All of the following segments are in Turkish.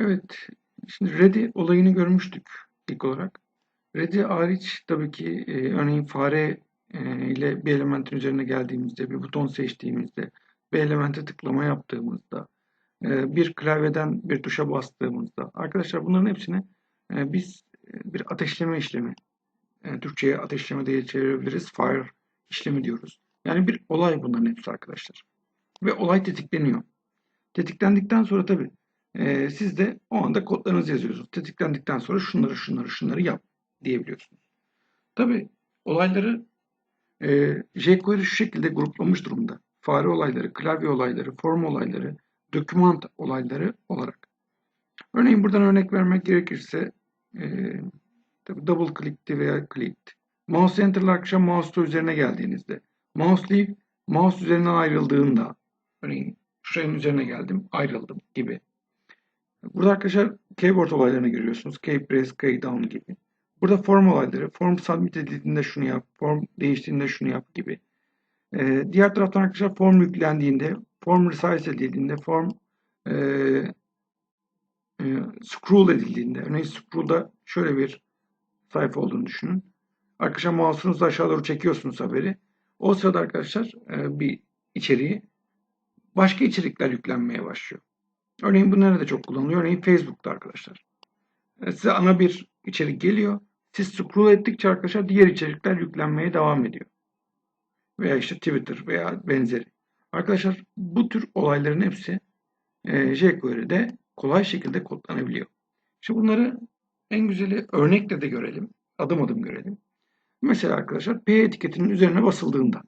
Evet, şimdi ready olayını görmüştük ilk olarak. Ready hariç tabii ki e, örneğin fare e, ile bir elementin üzerine geldiğimizde, bir buton seçtiğimizde, bir elemente tıklama yaptığımızda, e, bir klavyeden bir tuşa bastığımızda, arkadaşlar bunların hepsini e, biz e, bir ateşleme işlemi, e, Türkçe'ye ateşleme diye çevirebiliriz, fire işlemi diyoruz. Yani bir olay bunların hepsi arkadaşlar. Ve olay tetikleniyor. Tetiklendikten sonra tabii ee, siz de o anda kodlarınızı yazıyorsunuz. Tetiklendikten sonra şunları şunları şunları yap diyebiliyorsunuz. Tabi olayları e, jQuery şu şekilde gruplamış durumda. Fare olayları, klavye olayları, form olayları, doküman olayları olarak. Örneğin buradan örnek vermek gerekirse e, tabii double click'ti veya click'ti. Mouse enter'la akşam mouse üzerine geldiğinizde mouse leave mouse üzerinden ayrıldığında örneğin şuranın üzerine geldim ayrıldım gibi Burada arkadaşlar keyboard olaylarını görüyorsunuz. Key press, key down gibi. Burada form olayları. Form submit edildiğinde şunu yap. Form değiştiğinde şunu yap gibi. Ee, diğer taraftan arkadaşlar form yüklendiğinde, form resize edildiğinde, form e, e, scroll edildiğinde, örneğin scroll'da şöyle bir sayfa olduğunu düşünün. Arkadaşlar mouse'unuzu aşağı doğru çekiyorsunuz haberi. O sırada arkadaşlar e, bir içeriği başka içerikler yüklenmeye başlıyor. Örneğin bu nerede çok kullanılıyor? Örneğin Facebook'ta arkadaşlar. E, size ana bir içerik geliyor. Siz scroll ettikçe arkadaşlar diğer içerikler yüklenmeye devam ediyor. Veya işte Twitter veya benzeri. Arkadaşlar bu tür olayların hepsi e, jQuery'de kolay şekilde kodlanabiliyor. Şimdi bunları en güzeli örnekle de görelim. Adım adım görelim. Mesela arkadaşlar P etiketinin üzerine basıldığında.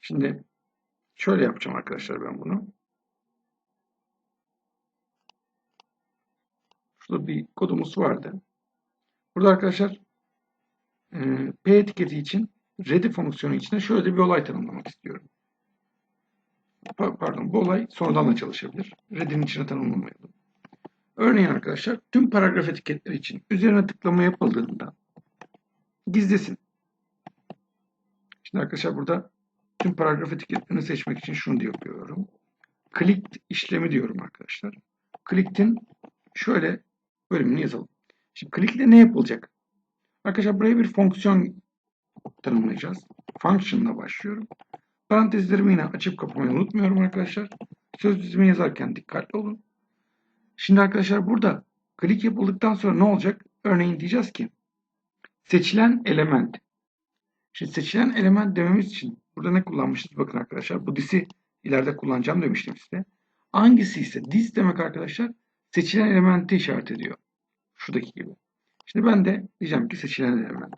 Şimdi şöyle yapacağım arkadaşlar ben bunu. Şurada bir kodumuz vardı. Burada arkadaşlar e, P etiketi için ready fonksiyonu içinde şöyle bir olay tanımlamak istiyorum. Pardon bu olay sonradan da çalışabilir. Ready'nin içine tanımlamayalım. Örneğin arkadaşlar tüm paragraf etiketleri için üzerine tıklama yapıldığında gizlesin. Şimdi arkadaşlar burada tüm paragraf etiketlerini seçmek için şunu yapıyorum. Click işlemi diyorum arkadaşlar. Clicked'in şöyle bölümünü yazalım. Şimdi click ile ne yapılacak? Arkadaşlar buraya bir fonksiyon tanımlayacağız. Function'la başlıyorum. Parantezlerimi yine açıp kapamayı unutmuyorum arkadaşlar. Söz dizimi yazarken dikkatli olun. Şimdi arkadaşlar burada click yapıldıktan sonra ne olacak? Örneğin diyeceğiz ki seçilen element. Şimdi seçilen element dememiz için burada ne kullanmışız? Bakın arkadaşlar bu disi ileride kullanacağım demiştim size. Hangisi ise dis demek arkadaşlar seçilen elementi işaret ediyor. Şuradaki gibi. Şimdi ben de diyeceğim ki seçilen element.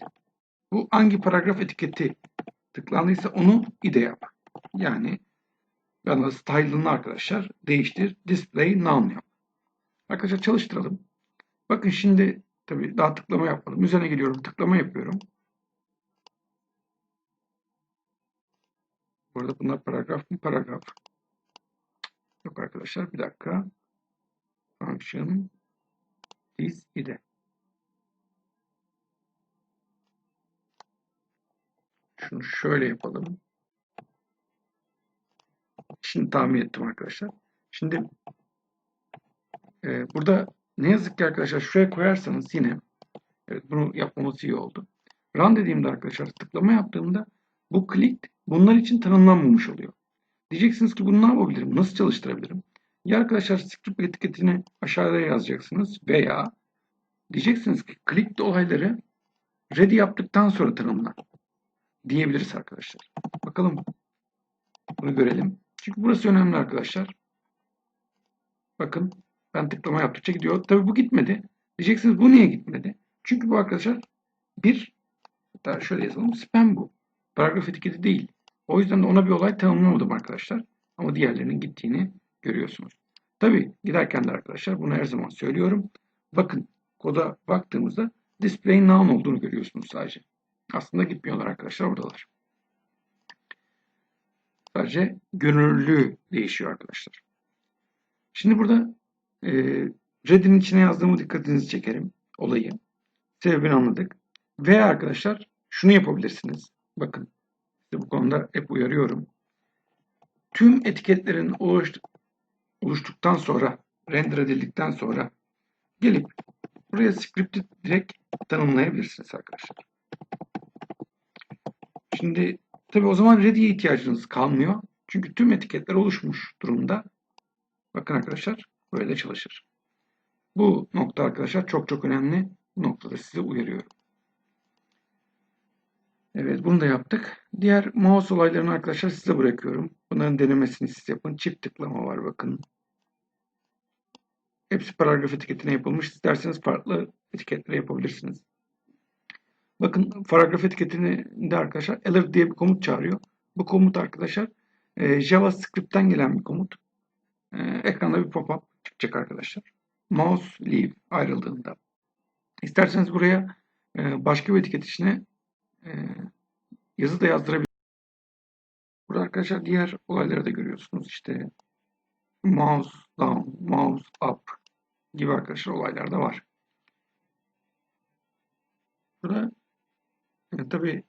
Bu hangi paragraf etiketi tıklandıysa onu ide yap. Yani yalnız style'ını arkadaşlar değiştir. Display none yap. Arkadaşlar çalıştıralım. Bakın şimdi tabii daha tıklama yapmadım. Üzerine geliyorum. Tıklama yapıyorum. Burada bunlar paragraf mı? Paragraf. Yok arkadaşlar bir dakika function is ide. Şunu şöyle yapalım. Şimdi tahmin ettim arkadaşlar. Şimdi e, burada ne yazık ki arkadaşlar şuraya koyarsanız yine evet bunu yapmamız iyi oldu. Run dediğimde arkadaşlar tıklama yaptığımda bu click bunlar için tanımlanmamış oluyor. Diyeceksiniz ki bunu ne yapabilirim? Nasıl çalıştırabilirim? Ya arkadaşlar script etiketini aşağıya yazacaksınız veya diyeceksiniz ki click olayları ready yaptıktan sonra tanımla diyebiliriz arkadaşlar. Bakalım bunu görelim. Çünkü burası önemli arkadaşlar. Bakın ben tıklama yaptıkça gidiyor. Tabi bu gitmedi. Diyeceksiniz bu niye gitmedi? Çünkü bu arkadaşlar bir hatta şöyle yazalım spam bu. Paragraf etiketi değil. O yüzden de ona bir olay tanımlamadım arkadaşlar. Ama diğerlerinin gittiğini görüyorsunuz. Tabi giderken de arkadaşlar bunu her zaman söylüyorum. Bakın koda baktığımızda display noun olduğunu görüyorsunuz sadece. Aslında gitmiyorlar arkadaşlar oradalar. Sadece gönüllü değişiyor arkadaşlar. Şimdi burada e, Red'in içine yazdığımı dikkatinizi çekerim. Olayı. Sebebini anladık. Ve arkadaşlar şunu yapabilirsiniz. Bakın bu konuda hep uyarıyorum. Tüm etiketlerin oluştuktan sonra render edildikten sonra gelip buraya script'i direkt tanımlayabilirsiniz arkadaşlar. Şimdi tabi o zaman ready'ye ihtiyacınız kalmıyor. Çünkü tüm etiketler oluşmuş durumda. Bakın arkadaşlar böyle çalışır. Bu nokta arkadaşlar çok çok önemli. Bu noktada sizi uyarıyorum. Evet bunu da yaptık. Diğer mouse olaylarını arkadaşlar size bırakıyorum. Bunların denemesini siz yapın. Çift tıklama var bakın. Hepsi paragraf etiketine yapılmış. İsterseniz farklı etiketlere yapabilirsiniz. Bakın paragraf etiketinde arkadaşlar alert diye bir komut çağırıyor. Bu komut arkadaşlar e, JavaScript'ten gelen bir komut. E, ekranda bir pop-up çıkacak arkadaşlar. Mouse leave ayrıldığında. İsterseniz buraya e, başka bir etiket içine e, yazı da yazdırabilirsiniz. Burada arkadaşlar diğer olayları da görüyorsunuz. İşte mouse down, mouse up gibi arkadaşlar olaylar da var. Burada e, tabii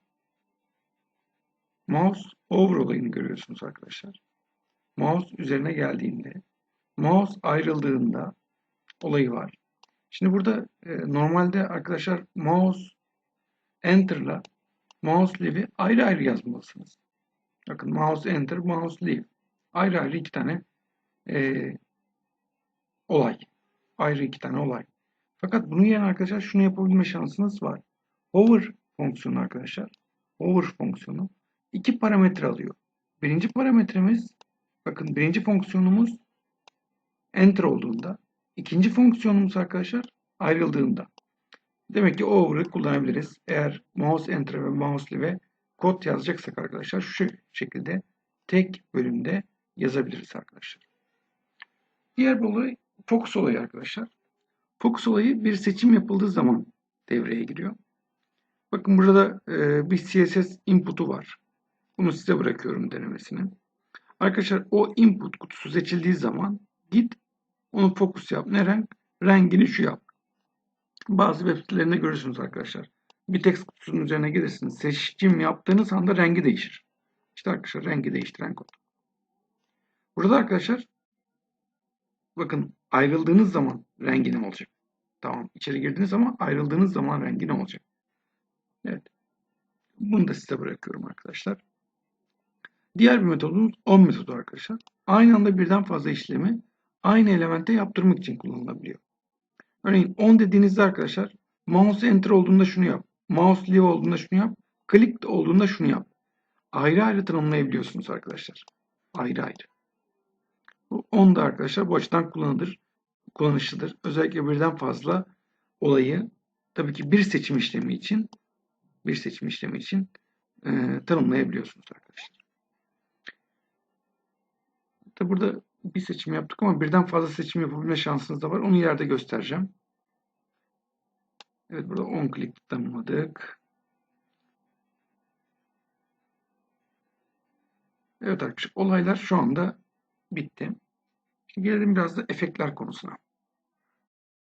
mouse over olayını görüyorsunuz arkadaşlar. Mouse üzerine geldiğinde, mouse ayrıldığında olayı var. Şimdi burada e, normalde arkadaşlar mouse enter'la mouse leave'i ayrı ayrı yazmalısınız. Bakın mouse enter, mouse leave. Ayrı ayrı iki tane e, olay. Ayrı iki tane olay. Fakat bunun yerine arkadaşlar şunu yapabilme şansınız var. Hover fonksiyonu arkadaşlar. Hover fonksiyonu iki parametre alıyor. Birinci parametremiz bakın birinci fonksiyonumuz enter olduğunda ikinci fonksiyonumuz arkadaşlar ayrıldığında. Demek ki over'ı kullanabiliriz. Eğer mouse enter ve mouse leave kod yazacaksak arkadaşlar şu şekilde tek bölümde yazabiliriz arkadaşlar. Diğer bir olay focus olayı arkadaşlar. Focus olayı bir seçim yapıldığı zaman devreye giriyor. Bakın burada e, bir CSS input'u var. Bunu size bırakıyorum denemesini. Arkadaşlar o input kutusu seçildiği zaman git onu fokus yap. Ne renk? Rengini şu yap. Bazı web sitelerinde görürsünüz arkadaşlar. Bir text kutusunun üzerine gelirsiniz. Seçim yaptığınız anda rengi değişir. İşte arkadaşlar rengi değiştiren kod. Burada arkadaşlar bakın ayrıldığınız zaman rengi ne olacak? Tamam. İçeri girdiğiniz zaman ayrıldığınız zaman rengi ne olacak? Evet. Bunu da size bırakıyorum arkadaşlar. Diğer bir metodumuz on metodu arkadaşlar. Aynı anda birden fazla işlemi aynı elemente yaptırmak için kullanılabiliyor. Örneğin on dediğinizde arkadaşlar mouse enter olduğunda şunu yap. Mouse leave olduğunda şunu yap. Click olduğunda şunu yap. Ayrı ayrı tanımlayabiliyorsunuz arkadaşlar. Ayrı ayrı. Bu 10 da arkadaşlar bu açıdan kullanılır. Kullanışlıdır. Özellikle birden fazla olayı tabii ki bir seçim işlemi için bir seçim işlemi için e, tanımlayabiliyorsunuz arkadaşlar. Tabi burada bir seçim yaptık ama birden fazla seçim yapabilme şansınız da var. Onu ileride göstereceğim. Evet burada 10 klik tanımladık. Evet arkadaşlar olaylar şu anda bitti. Şimdi gelelim biraz da efektler konusuna.